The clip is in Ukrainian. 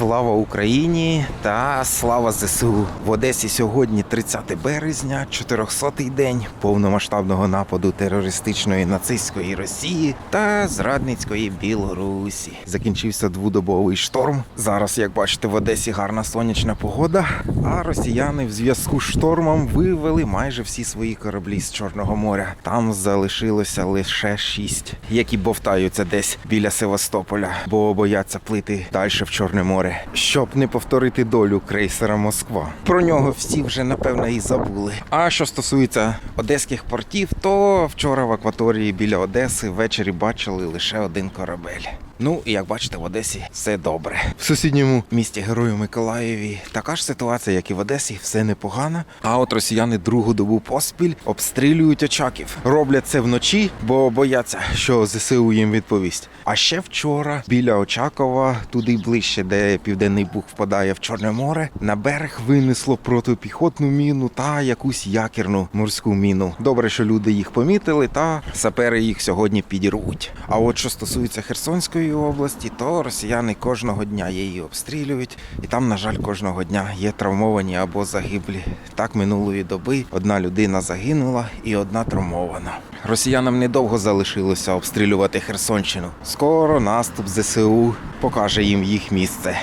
Слава Україні та слава ЗСУ в Одесі сьогодні 30 березня, 400-й день повномасштабного нападу терористичної нацистської Росії та зрадницької Білорусі. Закінчився двудобовий шторм. Зараз, як бачите, в Одесі гарна сонячна погода. А росіяни в зв'язку з штормом вивели майже всі свої кораблі з Чорного моря. Там залишилося лише шість, які бовтаються десь біля Севастополя, бо бояться плити далі в Чорне море, щоб не повторити долю крейсера Москва. Про нього всі вже напевно і забули. А що стосується одеських портів, то вчора в акваторії біля Одеси ввечері бачили лише один корабель. Ну і як бачите, в Одесі все добре. В сусідньому місті Герою Миколаєві така ж ситуація, як і в Одесі, все непогано. А от росіяни другу добу поспіль обстрілюють очаків. Роблять це вночі, бо бояться, що ЗСУ їм відповість. А ще вчора біля Очакова, туди ближче, де південний Буг впадає в Чорне море, на берег винесло протипіхотну міну та якусь якірну морську міну. Добре, що люди їх помітили, та сапери їх сьогодні підірвуть. А от що стосується Херсонської області, то росіяни кожного дня її обстрілюють, і там, на жаль, кожного дня є травмовані або загиблі. Так минулої доби одна людина загинула і одна травмована. Росіянам недовго залишилося обстрілювати Херсонщину. Скоро наступ ЗСУ покаже їм їх місце.